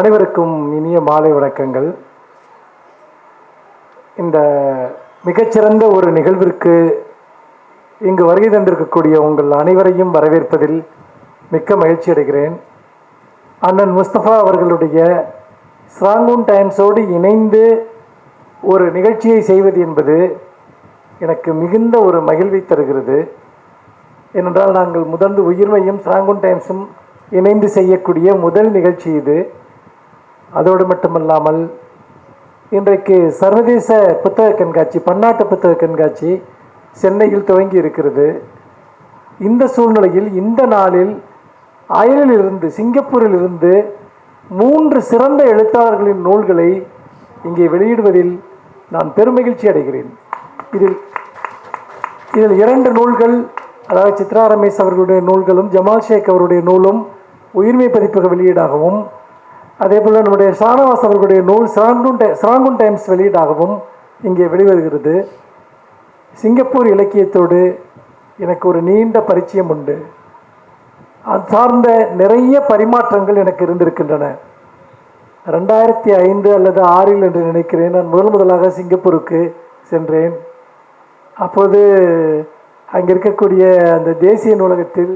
அனைவருக்கும் இனிய மாலை வணக்கங்கள். இந்த மிகச்சிறந்த ஒரு நிகழ்விற்கு இங்கு வருகை தந்திருக்கக்கூடிய உங்கள் அனைவரையும் வரவேற்பதில் மிக்க மகிழ்ச்சி அடைகிறேன். அண்ணன் முஸ்தபா அவர்களுடைய ஸ்ராங்கூன் டைம்ஸோடு இணைந்து ஒரு நிகழ்ச்சியை செய்வது என்பது எனக்கு மிகுந்த ஒரு மகிழ்வை தருகிறது. ஏனென்றால் நாங்கள் முதல் உயிர்மையும் ஸ்ராங்கூன் டைம்ஸும் இணைந்து செய்யக்கூடிய முதல் நிகழ்ச்சி இது. அதோடு மட்டுமல்லாமல் இன்றைக்கு சர்வதேச புத்தக கண்காட்சி பன்னாட்டு புத்தக கண்காட்சி சென்னையில் துவங்கி இருக்கிறது. இந்த சூழ்நிலையில் இந்த நாளில் அயலிலிருந்து சிங்கப்பூரிலிருந்து மூன்று சிறந்த எழுத்தாளர்களின் நூல்களை இங்கே வெளியிடுவதில் நான் பெருமகிழ்ச்சி அடைகிறேன். இதில் இதில் இரண்டு நூல்கள் அதாவது சித்ரா ரமேஷ் அவர்களுடைய நூல்களும் ஜமால் ஷேக் அவருடைய நூலும் உயிர்மை பதிப்பக வெளியீடாகவும் அதே போல் நம்முடைய ஷானவாஸ் அவர்களுடைய நூல் ஸ்ராங்குன் டை ஸ்ராங்குன் டைம்ஸ் வெளியீடாகவும் இங்கே வெளிவருகிறது. சிங்கப்பூர் இலக்கியத்தோடு எனக்கு ஒரு நீண்ட பரிச்சயம் உண்டு. அது சார்ந்த நிறைய பரிமாற்றங்கள் எனக்கு இருந்திருக்கின்றன. ரெண்டாயிரத்தி ஐந்து அல்லது ஆறில் என்று நினைக்கிறேன். நான் முதல் முதலாக சிங்கப்பூருக்கு சென்றேன். அப்போது அங்கே இருக்கக்கூடிய அந்த தேசிய நூலகத்தில்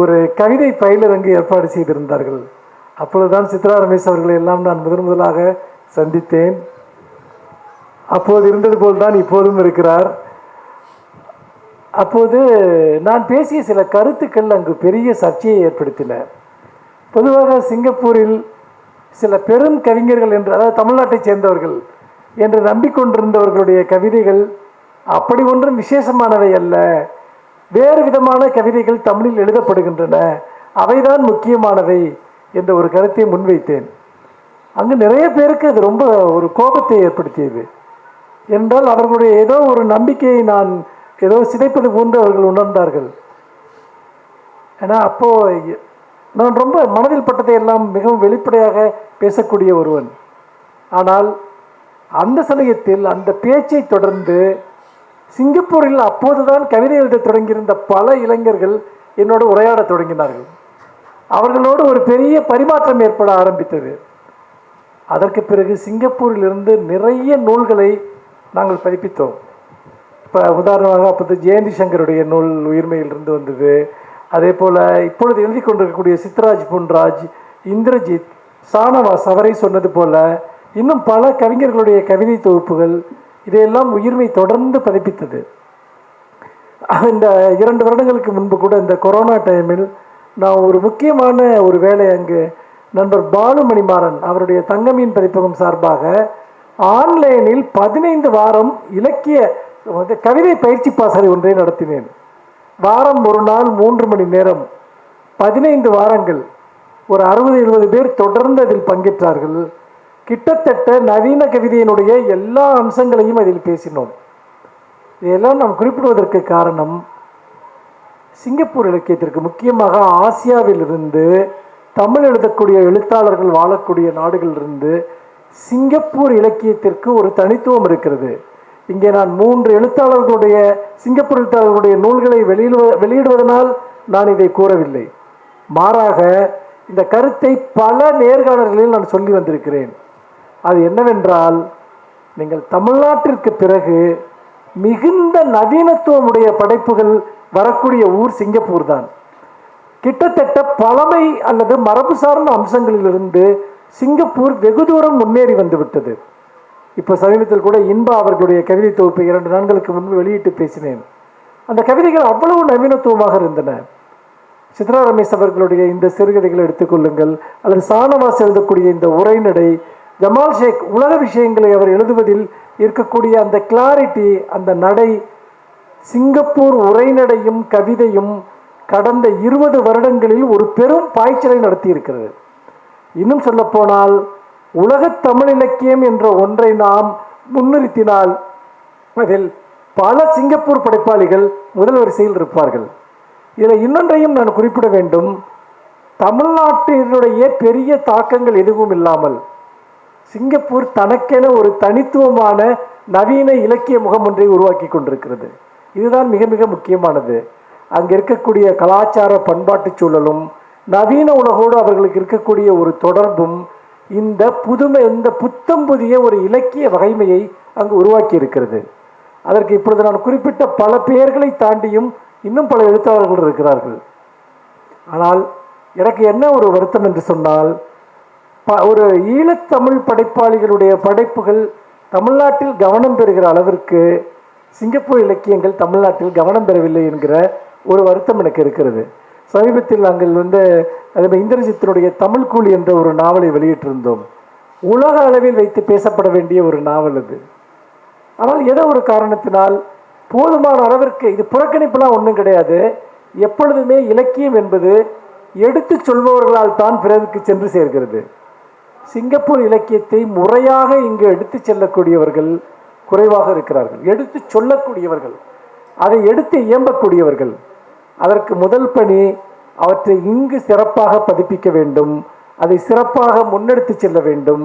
ஒரு கவிதை பயிலரங்கு ஏற்பாடு செய்திருந்தார்கள். அப்பொழுதுதான் சித்ரா ரமேஷ் அவர்களை எல்லாம் நான் முதன் முதலாக சந்தித்தேன். அப்போது இருந்தது போல் தான் இப்போதும் இருக்கிறார். அப்போது நான் பேசிய சில கருத்துக்கள் அங்கு பெரிய சர்ச்சையை ஏற்படுத்தின. பொதுவாக சிங்கப்பூரில் சில பெரும் கவிஞர்கள் என்று அதாவது தமிழ்நாட்டைச் சேர்ந்தவர்கள் என்று நம்பிக்கொண்டிருந்தவர்களுடைய கவிதைகள் அப்படி ஒன்றும் விசேஷமானவை அல்ல. வேறு விதமான கவிதைகள் தமிழில் எழுதப்படுகின்றன. அவைதான் முக்கியமானவை. என்ற ஒரு கருத்தை முன்வைத்தேன். அங்கு நிறைய பேருக்கு அது ரொம்ப ஒரு கோபத்தை ஏற்படுத்தியது. என்றால் அவர்களுடைய ஏதோ ஒரு நம்பிக்கையை நான் ஏதோ சிதைப்பது போன்று அவர்கள் உணர்ந்தார்கள். ஏன்னா அப்போது நான் ரொம்ப மனதில் பட்டதை எல்லாம் மிகவும் வெளிப்படையாக பேசக்கூடிய ஒருவன். ஆனால் அந்த சமயத்தில் அந்த பேச்சை தொடர்ந்து சிங்கப்பூரில் அப்போதுதான் கவிதை எழுத தொடங்கியிருந்த பல இளைஞர்கள் என்னோடு உரையாடத் தொடங்கினார்கள். அவர்களோடு ஒரு பெரிய பரிமாற்றம் ஏற்பட ஆரம்பித்தது. அதற்கு பிறகு சிங்கப்பூரிலிருந்து நிறைய நூல்களை நாங்கள் பதிப்பித்தோம் இப்போ உதாரணமாக அப்போது ஜெயந்தி சங்கருடைய நூல் உயிர்மையிலிருந்து வந்தது. அதே போல் இப்பொழுது எழுதி கொண்டிருக்கக்கூடிய சித்ராஜ் புன்ராஜ் இந்திரஜித் சானவாஸ் அவரை சொன்னது போல இன்னும் பல கவிஞர்களுடைய கவிதை தொகுப்புகள் இதையெல்லாம் உயிர்மை தொடர்ந்து பதிப்பித்தது. இந்த இரண்டு வருடங்களுக்கு முன்பு கூட இந்த கொரோனா டைமில் நான் ஒரு முக்கியமான ஒரு வேலை அங்கு நண்பர் பாலுமணிமாறன் அவருடைய தங்கமீன் பதிப்பகம் சார்பாக ஆன்லைனில் பதினைந்து வாரம் இலக்கிய கவிதை பயிற்சி பாசறை ஒன்றை நடத்தினேன். வாரம் ஒரு நாள் மூன்று மணி நேரம். பதினைந்து வாரங்கள். ஒரு அறுபது எழுபது பேர் தொடர்ந்து அதில் பங்கேற்றார்கள். கிட்டத்தட்ட நவீன கவிதையினுடைய எல்லா அம்சங்களையும் அதில் பேசினோம். இதெல்லாம் நாம் குறிப்பிடுவதற்கு காரணம் சிங்கப்பூர் இலக்கியத்திற்கு முக்கியமாக ஆசியாவிலிருந்து தமிழ் எழுதக்கூடிய எழுத்தாளர்கள் வாழக்கூடிய நாடுகளிலிருந்து சிங்கப்பூர் இலக்கியத்திற்கு ஒரு தனித்துவம் இருக்கிறது. இங்கே நான் மூன்று எழுத்தாளர்களுடைய சிங்கப்பூர் எழுத்தாளர்களுடைய நூல்களை வெளியிடுவ வெளியிடுவதனால் நான் இதை கூறவில்லை. மாறாக இந்த கருத்தை பல நேர்காணல்களில் நான் சொல்லி வந்திருக்கிறேன். அது என்னவென்றால் நீங்கள் தமிழ்நாட்டிற்கு பிறகு மிகுந்த நவீனத்துவமுடைய படைப்புகள் வரக்கூடிய ஊர் சிங்கப்பூர் தான். கிட்டத்தட்ட பழமை அல்லது மரபு சார்ந்த அம்சங்களிலிருந்து சிங்கப்பூர் வெகு தூரம் முன்னேறி வந்துவிட்டது இப்போ சமீபத்தில் கூட இன்பா அவர்களுடைய கவிதை தொகுப்பை இரண்டு நாட்களுக்கு முன்பு வெளியிட்டு பேசினேன். அந்த கவிதைகள் அவ்வளவு நவீனத்துவமாக இருந்தன. சித்ரா ரமேஷ் அவர்களுடைய இந்த சிறுகதைகளை எடுத்துக்கொள்ளுங்கள் அல்லது சானவாஸ் எழுதக்கூடிய இந்த உரைநடை ஜமால் ஷேக் உலக விஷயங்களை அவர் எழுதுவதில் இருக்கக்கூடிய அந்த கிளாரிட்டி அந்த நடை சிங்கப்பூர் உரைநடையும் கவிதையும் கடந்த இருபது வருடங்களில் ஒரு பெரும் பாய்ச்சலை நடத்தியிருக்கிறது. இன்னும் சொல்லப்போனால் உலகத் தமிழ் இலக்கியம் என்ற ஒன்றை நாம் முன்னிறுத்தினால் அதில் பல சிங்கப்பூர் படைப்பாளிகள் முதல் வரிசையில் இருப்பார்கள். இதில் இன்னொன்றையும் நான் குறிப்பிட வேண்டும். தமிழ்நாட்டினுடைய பெரிய தாக்கங்கள் எதுவும் இல்லாமல் சிங்கப்பூர் தனக்கென ஒரு தனித்துவமான நவீன இலக்கிய முகம் ஒன்றை உருவாக்கி கொண்டிருக்கிறது. இதுதான் மிக மிக முக்கியமானது. அங்கே இருக்கக்கூடிய கலாச்சார பண்பாட்டு சூழலும் நவீன உலகோடு அவர்களுக்கு இருக்கக்கூடிய ஒரு தொடர்பும் இந்த புதுமை இந்த புத்தம் புதிய ஒரு இலக்கிய வகைமையை அங்கு உருவாக்கி இருக்கிறது. அதற்கு இப்பொழுது நான் குறிப்பிட்ட பல பெயர்களை தாண்டியும் இன்னும் பல எழுத்தாளர்கள் இருக்கிறார்கள். ஆனால் எனக்கு என்ன ஒரு வருத்தம் என்று சொன்னால் ப ஒரு ஈழத்தமிழ் படைப்பாளிகளுடைய படைப்புகள் தமிழ்நாட்டில் கவனம் பெறுகிற அளவிற்கு சிங்கப்பூர் இலக்கியங்கள் தமிழ்நாட்டில் கவனம் பெறவில்லை என்கிற ஒரு வருத்தம் எனக்கு இருக்கிறது. சமீபத்தில் நாங்கள் வந்து அதே இந்திரஜித்தினுடைய தமிழ் கூலி என்ற ஒரு நாவலை வெளியிட்டிருந்தோம். உலக அளவில் வைத்து பேசப்பட வேண்டிய ஒரு நாவல் அது. ஆனால் ஏதோ ஒரு காரணத்தினால் போதுமான அளவிற்கு இது புறக்கணிப்புலாம் ஒன்றும் கிடையாது. எப்பொழுதுமே இலக்கியம் என்பது எடுத்து சொல்பவர்களால் தான் பிறருக்கு சென்று சேர்கிறது. சிங்கப்பூர் இலக்கியத்தை முறையாக இங்கு எடுத்து செல்லக்கூடியவர்கள் குறைவாக இருக்கிறார்கள். எடுத்து சொல்லக்கூடியவர்கள் அதை எடுத்து இயம்பக்கூடியவர்கள் அதற்கு முதல் பணி அவற்றை இங்கு சிறப்பாக பதிப்பிக்க வேண்டும் அதை சிறப்பாக முன்னெடுத்து செல்ல வேண்டும்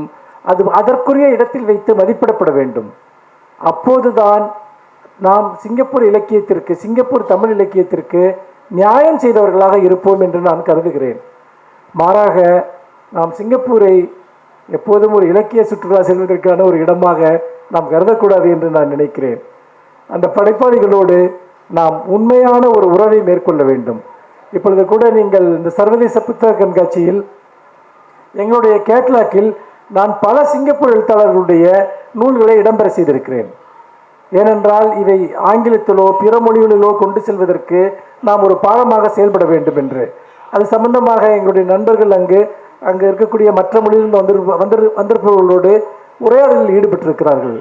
அது அதற்குரிய இடத்தில் வைத்து மதிப்பிடப்பட வேண்டும். அப்போதுதான் நாம் சிங்கப்பூர் இலக்கியத்திற்கு சிங்கப்பூர் தமிழ் இலக்கியத்திற்கு நியாயம் செய்தவர்களாக இருப்போம் என்று நான் கருதுகிறேன். மாறாக நாம் சிங்கப்பூரை எப்போதும் ஒரு இலக்கிய சுற்றுலா செல்வதற்கான ஒரு இடமாக நாம் கருதக்கூடாது என்று நான் நினைக்கிறேன். அந்த படைப்பாளிகளோடு நாம் உண்மையான ஒரு உறவை மேற்கொள்ள வேண்டும். இப்பொழுது கூட நீங்கள் இந்த சர்வதேச புத்தக கண்காட்சியில் எங்களுடைய கேட்லாக்கில் நான் பல சிங்கப்பூர் எழுத்தாளர்களுடைய நூல்களை இடம்பெற செய்திருக்கிறேன். ஏனென்றால் இவை ஆங்கிலத்திலோ பிற மொழிகளிலோ கொண்டு செல்வதற்கு நாம் ஒரு பாலமாக செயல்பட வேண்டும் என்று. அது சம்பந்தமாக எங்களுடைய நண்பர்கள் அங்கு அங்கு இருக்கக்கூடிய மற்ற மொழிகளில் வந்து வந்து வந்திருப்பவர்களோடு உரையாடலில் ஈடுபட்டிருக்கிறார்கள்.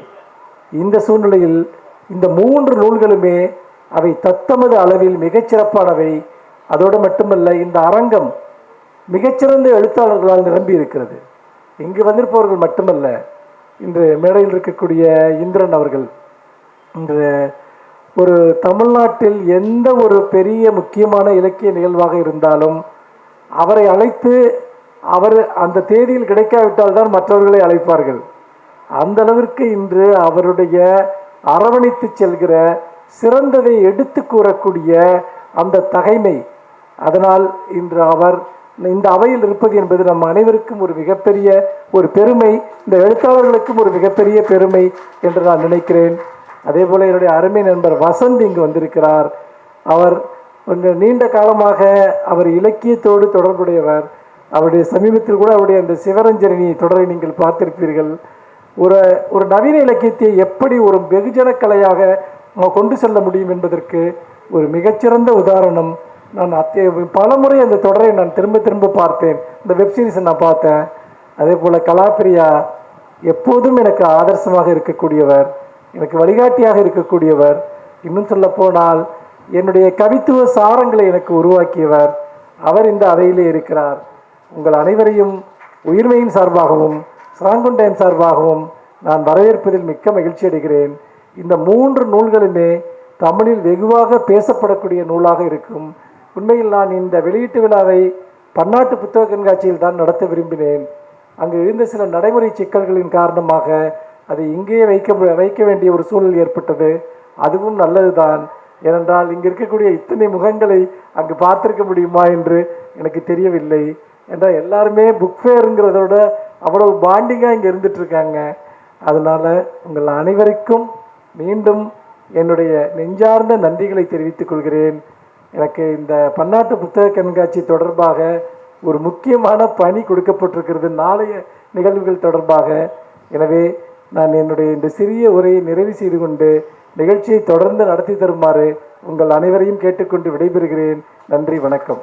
இந்த சூழ்நிலையில் இந்த மூன்று நூல்களுமே அவை தத்தமது அளவில் மிகச்சிறப்பானவை. அதோடு மட்டுமல்ல இந்த அரங்கம் மிகச்சிறந்த எழுத்தாளர்களால் நிரம்பி இருக்கிறது இங்கு வந்திருப்பவர்கள் மட்டுமல்ல இன்று மேடையில் இருக்கக்கூடிய இந்திரன் அவர்கள். இன்று ஒரு தமிழ்நாட்டில் எந்த ஒரு பெரிய முக்கியமான இலக்கிய நிகழ்வாக இருந்தாலும் அவரை அழைத்து அவர் அந்த தேதியில் கிடைக்காவிட்டால் தான் மற்றவர்களை அழைப்பார்கள். அந்த அளவிற்கு இன்று அவருடைய அரவணைத்து செல்கிற சிறந்ததை எடுத்து கூறக்கூடிய அந்த தகைமை அதனால் இன்று அவர் இந்த அவையில் இருப்பது என்பது நம் அனைவருக்கும் ஒரு மிகப்பெரிய ஒரு பெருமை இந்த எழுத்தாளர்களுக்கும் ஒரு மிகப்பெரிய பெருமை என்று நான் நினைக்கிறேன். அதே போல் என்னுடைய அருமை நண்பர் வசந்த் இங்கு வந்திருக்கிறார். அவர் கொஞ்சம் நீண்ட காலமாக அவர் இலக்கியத்தோடு தொடர்புடையவர். அவருடைய சமீபத்தில் கூட அவருடைய அந்த சிவரஞ்சரணி தொடரை நீங்கள் பார்த்திருப்பீர்கள். ஒரு ஒரு நவீன இலக்கியத்தை எப்படி ஒரு வெகுஜன கலையாக நம்ம கொண்டு செல்ல முடியும் என்பதற்கு ஒரு மிகச்சிறந்த உதாரணம் நான் அத்தே பலமுறை அந்த தொடரை நான் திரும்ப திரும்ப பார்த்தேன். இந்த வெப்சீரிஸை நான் பார்த்தேன். அதே போல் கலாப்பிரியா எப்போதும் எனக்கு ஆதர்சமாக இருக்கக்கூடியவர் எனக்கு வழிகாட்டியாக இருக்கக்கூடியவர். இன்னும் சொல்லப்போனால் என்னுடைய கவித்துவ சாரங்களை எனக்கு உருவாக்கியவர். அவர் இந்த அறையிலே இருக்கிறார். உங்கள் அனைவரையும் உயிர்மையின் சார்பாகவும் சாங்குண்டையன் சார்பாகவும் நான் வரவேற்பதில் மிக்க மகிழ்ச்சி அடைகிறேன். இந்த மூன்று நூல்களுமே தமிழில் வெகுவாக பேசப்படக்கூடிய நூலாக இருக்கும். உண்மையில் நான் இந்த வெளியீட்டு விழாவை பன்னாட்டு புத்தக கண்காட்சியில் தான் நடத்த விரும்பினேன். அங்கு எழுந்த சில நடைமுறை சிக்கல்களின் காரணமாக அதை இங்கேயே வைக்க வைக்க வேண்டிய ஒரு சூழல் ஏற்பட்டது. அதுவும் நல்லதுதான். ஏனென்றால் இங்கே இருக்கக்கூடிய இத்தனை முகங்களை அங்கு பார்த்திருக்க முடியுமா என்று எனக்கு தெரியவில்லை. என்றால் எல்லாருமே புக் ஃபேருங்கிறதோட அவ்வளவு பாண்டிங்காக இங்கே இருந்துட்டு இருக்காங்க அதனால் உங்கள் அனைவருக்கும் மீண்டும் என்னுடைய நெஞ்சார்ந்த நன்றிகளை தெரிவித்துக் கொள்கிறேன். எனக்கு இந்த பன்னாட்டு புத்தக கண்காட்சி தொடர்பாக ஒரு முக்கியமான பணி கொடுக்கப்பட்டிருக்கிறது நாளைய நிகழ்வுகள் தொடர்பாக. எனவே நான் என்னுடைய இந்த சிறிய உரையை நிறைவு செய்து கொண்டு நிகழ்ச்சியை தொடர்ந்து நடத்தி தருமாறு உங்கள் அனைவரையும் கேட்டுக்கொண்டு விடைபெறுகிறேன். நன்றி வணக்கம்.